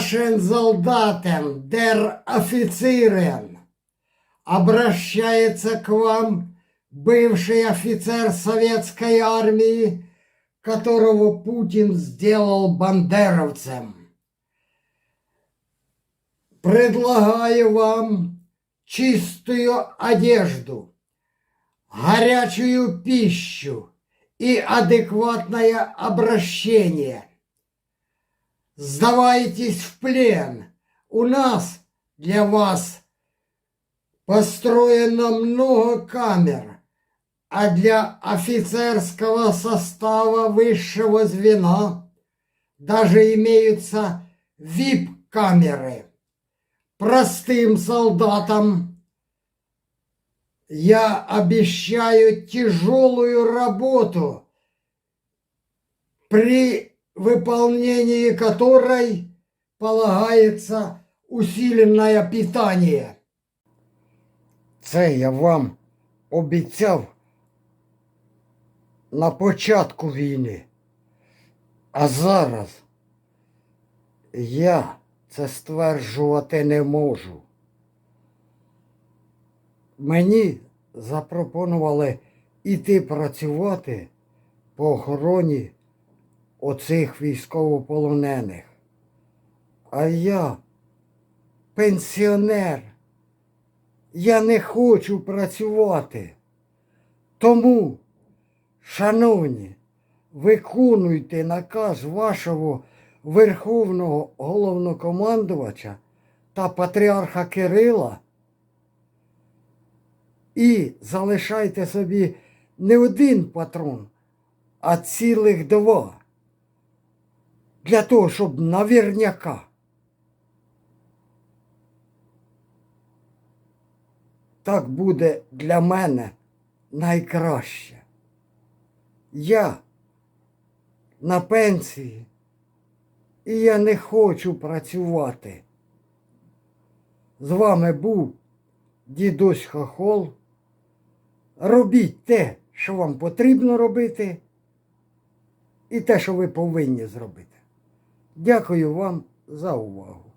Вашен солдатен, дер офицерен, обращается к вам бывший офицер советской армии, которого Путин сделал бандеровцем. Предлагаю вам чистую одежду, горячую пищу и адекватное обращение. Сдавайтесь в плен. У нас для вас построено много камер, а для офицерского состава высшего звена даже имеются вип-камеры. Простым солдатам я обещаю тяжелую работу, при выполнении которой полагается усиленное питание. Це я вам обіцяв на початку війни. А зараз я це стверджувати не можу. Мені запропонували іти працювати по охороні оцих військовополонених. А я пенсіонер. Я не хочу працювати. Тому, шановні, виконуйте наказ вашого Верховного головнокомандувача та патріарха Кирила і залишайте собі не один патрон, а цілих два. Для того, щоб наверняка. Так буде для мене найкраще. Я на пенсії, і я не хочу працювати. З вами був дідусь Хохол. Робіть те, що вам потрібно робити, і те, що ви повинні зробити. Дякую вам за увагу.